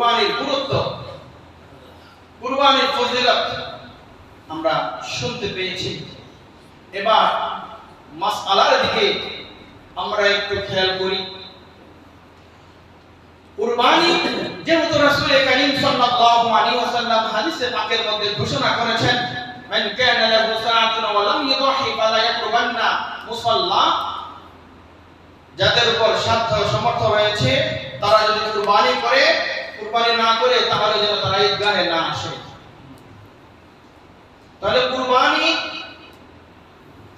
কুরবানির গুরুত্ব, কুরবানির ফজিলত আমরা শুনতে পেয়েছি। এবার মাসআলার দিকে আমরা একটু খেয়াল করি। কুরবানি যেহেতু রাসূল করিম সাল্লাল্লাহু আলাইহি ওয়াসাল্লাম হাদিসে পাকের মধ্যে ঘোষণা করেছেন, মান কানা লাহু সাআতুন ওয়া লাম ইউদাহি ফালা ইয়াকরবান্না মুসাল্লা যাদের উপর সাধ্য সমর্থ রয়েছে, তারা যদি কুরবানি করে কুরবানি না করে তাহলে যেন তারা ঈদগাহে না আসে। তাহলে কুরবানি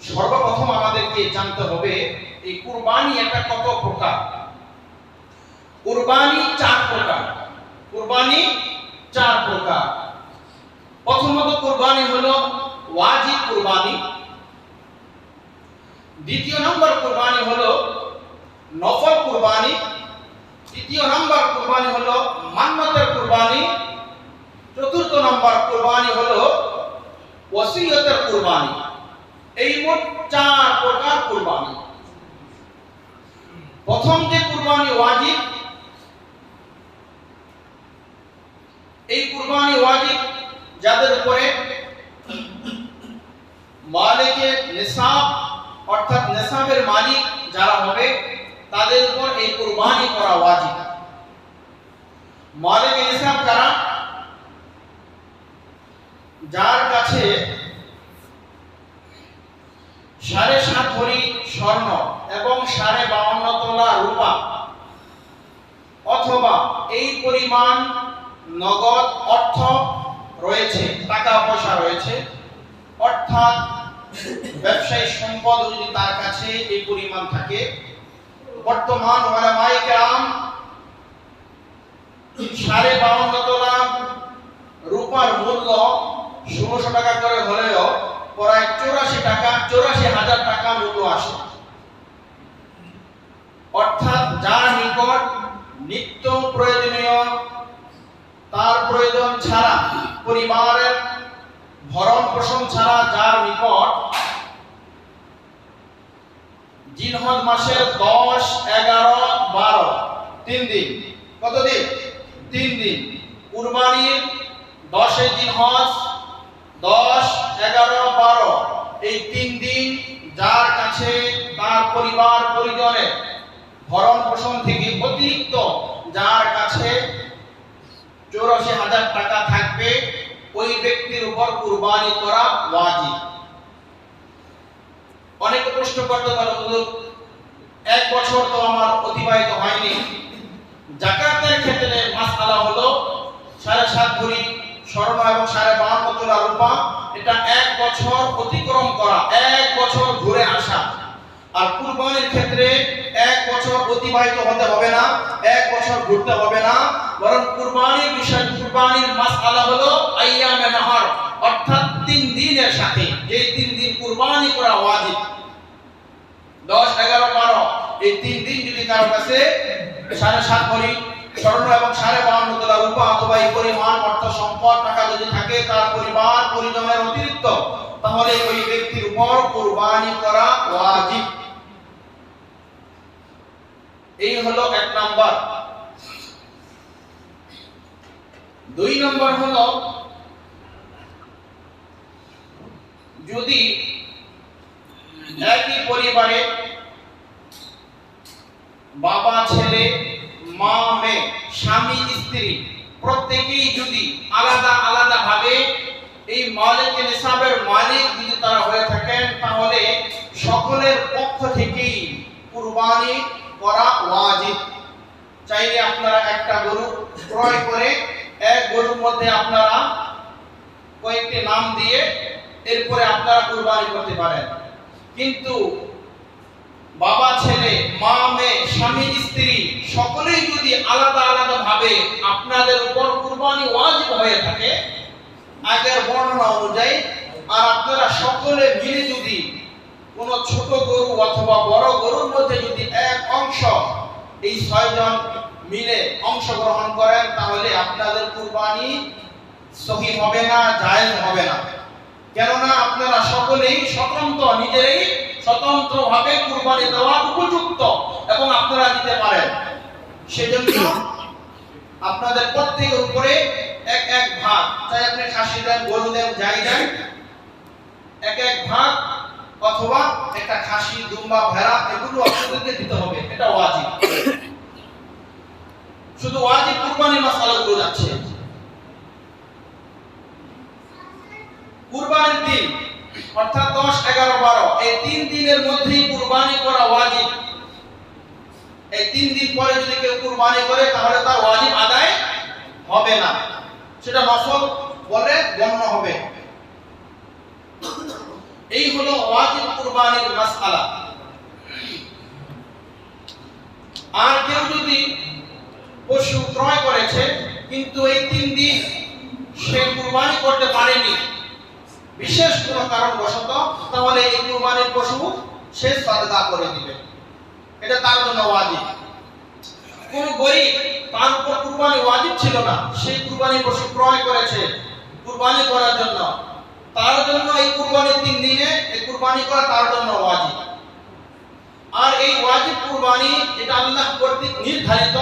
সর্বপ্রথম আমাদেরকে জানতে হবে, এই কুরবানি একটা কত প্রকার? কুরবানি চার প্রকার। কুরবানি চার প্রকার। প্রথমত কুরবানি হলো ওয়াজিব কুরবানি। দ্বিতীয় নম্বর কুরবানি হলো নফল কুরবানি। তৃতীয় নম্বর কুরবানি হলো মান্নতের কুরবানি। চতুর্থ নম্বর কুরবানি হলো ওসিয়তের কুরবানি। এই মোট চার প্রকার কুরবানি। প্রথম যে কুরবানি ওয়াজিব, এই কুরবানি ওয়াজিব যাদের উপরে মালিকের নিসাব, অর্থাৎ নিসাবের মালিক যারা হবে তাদের উপর এই কুরবানি করা ওয়াজিব। মালিক নিসাব কারা? যার কাছে সাড়ে সাত ভরি স্বর্ণ এবং সাড়ে বাউন্ন তোলা রূপা অথবা এই পরিমাণ নগদ অর্থ রয়েছে, টাকা পয়সা রয়েছে, অর্থাৎ ব্যবসায়ী সম্পদ যদি তার কাছে এই পরিমাণ থাকে বর্তমান সাড়ে বাউন্ন তোলা রূপার মূল্য ষোলোশো টাকা করে হলেও প্রায় চৌরাশি টাকা, চৌরাশি হাজার টাকা মূল্য আসে। অর্থাৎ যার নিকট নিত্য প্রয়োজনীয়, তার প্রয়োজন ছাড়া, পরিবারের ভরণ পোষণ ছাড়া যার নিকট জিনহজ মাসের দশ, এগারো, বারো। তিন দিন। কত দিন? তিন দিন। কুরবানির দশে জিনহজ, দশ, এগারো, বারো। এই তিন দিন যার কাছে, তার পরিবার, পরিজনের ভরণ পোষণ থেকে অতিরিক্ত যার কাছে চৌরাশি হাজার টাকা থাকবে, ওই ব্যক্তির উপর কুরবানি করা ওয়াজিব। অনেকে প্রশ্ন করতে এক বছর তো আমার অতিবাহিত হয়নি। জাকাতের ক্ষেত্রে মাসআলা হলো সাড়ে সাত ভরি স্বর্ণ এবং সাড়ে বাহান্ন তোলা রূপা। এটা এক বছর অতিক্রম করা, এক বছর ঘুরে আসা। আর কুরবানির ক্ষেত্রে এক বছর অতিবাহিত হতে হবে না, এক বছর ঘুরতে হবে না। বরং কুরবানির বিষয়, কুরবানির মাসআলা হলো আইয়ামে নাহর, অর্থাৎ তিন দিনের সাথে। যে তিন দিন কুরবানি করা ওয়াজিব। দশ, এগারো, বারো এই তিন দিন যদি কারও কাছে সাড়ে সাত ভরি স্বর্ণ এবং সাড়ে বাউন্ন তোলা রূপা অথবা এই পরিমাণ অর্থ সম্পদ টাকা যদি থাকে, তার পরিবার পরিজনের অতিরিক্ত, তাহলে ওই ব্যক্তির উপর কুরবানি করা ওয়াজিব। এই হলো এক নাম্বার। দুই নম্বর হলো, যদি একই পরিবারে বাবা, ছেলে, মা, মেয়ে, স্বামী, স্ত্রী, প্রত্যেকেই যদি আলাদা আলাদা ভাবে এই মালিক নিসাবের মালিক যদি তারা হয়ে থাকেন, তাহলে সকলের পক্ষ থেকেই কুরবানি করা ওয়াজিব। চাইলে আপনারা একটা গরু ক্রয় করে এক গরুর মধ্যে আপনারা কয়েকটি নাম দিয়ে এরপরে আপনারা কুরবানি করতে পারেন। কিন্তু বাবা, ছেলে, মা, মেয়ে, স্বামী, স্ত্রী, সকলেই যদি আলাদা আলাদা ভাবে আপনাদের উপর কুরবানি ওয়াজিব হয়ে থাকে, আগের বর্ণনা অনুযায়ী, আর আপনারা সকলে মিলে যদি কোন ছোট গরু অথবা বড় গরুর মধ্যে যদি এক অংশ এই ছয়জন মিলে অংশগ্রহণ করেন, তাহলে আপনাদের কুরবানি সহি হবে না, জায়েজ হবে না। কেননা আপনারা সকলেই স্বতন্ত্র, নিজেরাই স্বতন্ত্র ভাবে কুরবানি দেওয়ার উপযুক্ত এবং আপনারা দিতে পারেন। সেজন্য আপনাদের প্রত্যেকের উপরে এক এক ভাগ, চাই আপনি খাসি দেন, গরু দেন, যাই দেন, এক এক ভাগ অথবা একটা খাসি, দুম্বা, ভেড়া, এগুলো আপনাদেরকে দিতে হবে। এটা ওয়াজিব। শুধু ওয়াজিব কুরবানির মাসালাগুলো যাচ্ছে। কুরবানির দিন অর্থাৎ দশ, এগারো, বারো। এই তিন দিনের মধ্যেই কুরবানি করা ওয়াজিব। এই তিন দিন পরে যদি কেউ কুরবানি করে, তাহলে তার ওয়াজিব আদায় হবে না। সেটা নফল বলে গণ্য হবে। এই হলো ওয়াজিব কুরবানির মাসআলা। আর কেউ যদি পশু ক্রয় করেছে, কিন্তু এই তিন দিন সে কুরবানি করতে পারেনি বিশেষ কোনো কারণবশত তাহলে এই কুরবানির পশু সে সাদকা করে দিবে। এটা তার জন্য ওয়াজিব। কোন গরিব তার উপর কুরবানি ওয়াজিব ছিল না, সেই কুরবানি পশু ক্রয় করেছে কুরবানি করার জন্য। তার জন্য এই কুরবানির তিন দিনে এই কুরবানি করা তার জন্য ওয়াজিব। আর এই ওয়াজিব কুরবানি, এটা আল্লাহ কর্তৃক নির্ধারিত,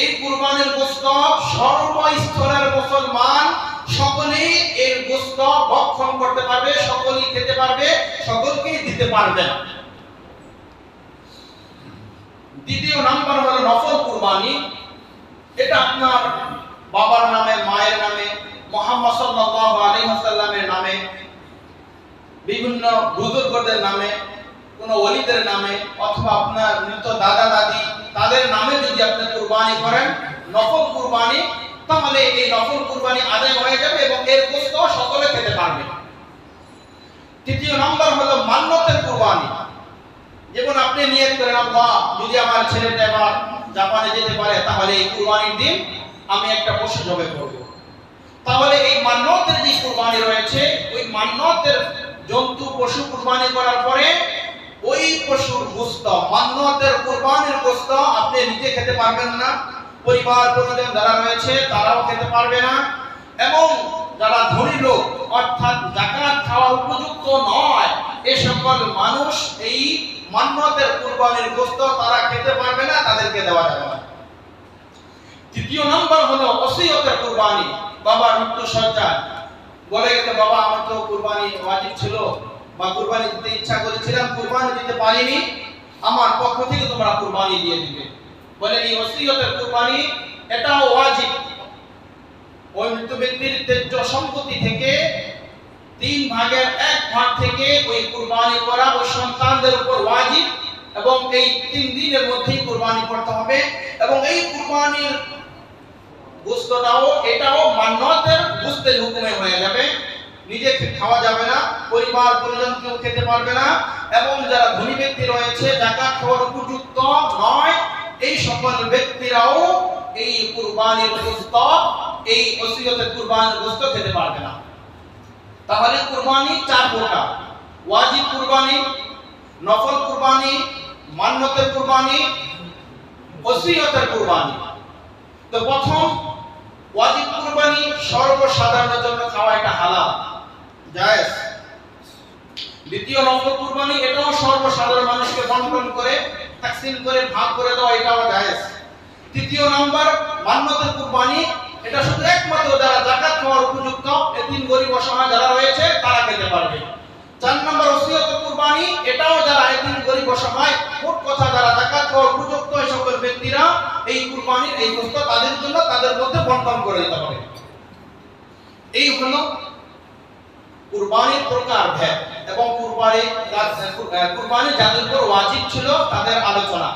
এই কুরবানির গোস্ত সর্বস্তরের মুসলমান সকলেই এর গোস্ত ভক্ষণ করতে পারবে, সকলেই খেতে পারবে, সকলকেই দিতে পারবে দ্বিতীয় নাম্বার হলো নফল কুরবানি। এটা আপনার বাবার নামে, মায়ের নামে, মোহাম্মদ সাল্লাল্লাহু আলাইহি ওয়াসাল্লামের নামে, বিভিন্ন বুজুর্গদের নামে, কোন ওলিদের নামে, অথবা আপনার মৃত দাদা দাদি তাদের নামে যদি আপনি কুরবানি করেন, নফল কুরবানি তাহলে এই নফল কুরবানি আদায় হয়ে যাবে এবং এর গোস্ত সকলে খেতে পারবে। তৃতীয় নম্বর হলো মান্যতের কুরবানি। যেমন আপনি নিয়ত করেন, আল্লাহ, যদি আমার ছেলেটা এবার জাপানে যেতে পারে, তাহলে এই কুরবানির দিন আমি একটা পশু জবে করব। তাহলে এই মান্যতের যে কুরবানি রয়েছে, ওই মান্যতের জন্তু পশু কুরবানি করার পরে ওই পশুর গোস্ত মান্যতের কুরবানির গোস্ত আপনি নিজে খেতে পারবেন না। পরিবার পরিজন যারা রয়েছে, তারাও খেতে পারবে না। এবং যারা ধনী লোক, অর্থাৎ জাকাত খাওয়ার উপযুক্ত নয়, এ সকল মানুষ এই মান্যতের কুরবানির গোস্ত তারা খেতে পারবে না, তাদেরকে দেওয়া যাবে না। তৃতীয় নম্বর হলো ওসিয়তের কুরবানি, বাবার মৃত্যু সজ্জায় বলে গেছে, বাবা, আমার তো কুরবানি ওয়াজিব ছিল বা কুরবানি দিতে ইচ্ছা করেছিলাম, কুরবানি দিতে পারিনি। আমার পক্ষ থেকে তোমরা কুরবানি দিয়ে দিবে। বলে, এই ওসিয়তের কুরবানি এটাও ওয়াজিব। ওই মৃত ব্যক্তির তেজ্য সম্পত্তি থেকে তিন ভাগের এক ভাগ থেকে ওই কুরবানি করা ওই সন্তানদের উপর ওয়াজিব এবং এই তিন দিনের মধ্যেই কুরবানি করতে হবে এবং এই কুরবানির গোস্তটাও, এটাও মান্যতের গোস্তের হুকুমে হয়ে যাবে। নিজে খাওয়া যাবে না, পরিবার পরিজন কেউ খেতে পারবে না এবং যারা ধনী ব্যক্তি রয়েছে, জাকাত খাওয়ার উপযুক্ত নয় এই সকল ব্যক্তিরাও এই কুরবানির গোস্ত এই ওসিয়তের কুরবানির গোস্ত খেতে পারবে না। তাহলে কুরবানি চার প্রকার। ওয়াজিব কুরবানি, নফল কুরবানি, মান্যতের কুরবানি ওসিয়তের কুরবানি। তো প্রথম, ওয়াজিব কুরবানি সর্বসাধারণের জন্য খাওয়া এটা হালাল, জায়েজ। দ্বিতীয় নফল কুরবানি, এটাও সর্বসাধারণ মানুষকে বন্টন করে তাকসিম করে ভাগ করে দেওয়া এটাও জায়েজ। তৃতীয় নম্বর মান্যতের কুরবানি, এটা শুধু একমাত্র যারা জাকাত খাওয়ার উপযুক্ত, এতিম, গরিব, অসহায় যারা রয়েছে, তারা খেতে পারবে। চার নম্বর, ওসিয়ত কুরবানি, এটাও যারা এতিম, গরিব, অসহায়, মোট কথা যারা জাকাত খাওয়ার উপযুক্ত, এই সকল ব্যক্তিরা এই কুরবানির এই গোস্ত তাদের জন্য তাদের মধ্যে বন্টন করে দিতে হবে। এই হলো কুরবানির প্রকার ভেদ। এবং কুরবানি কুরবানি যাদের উপর ওয়াজিব ছিল তাদের আলোচনা।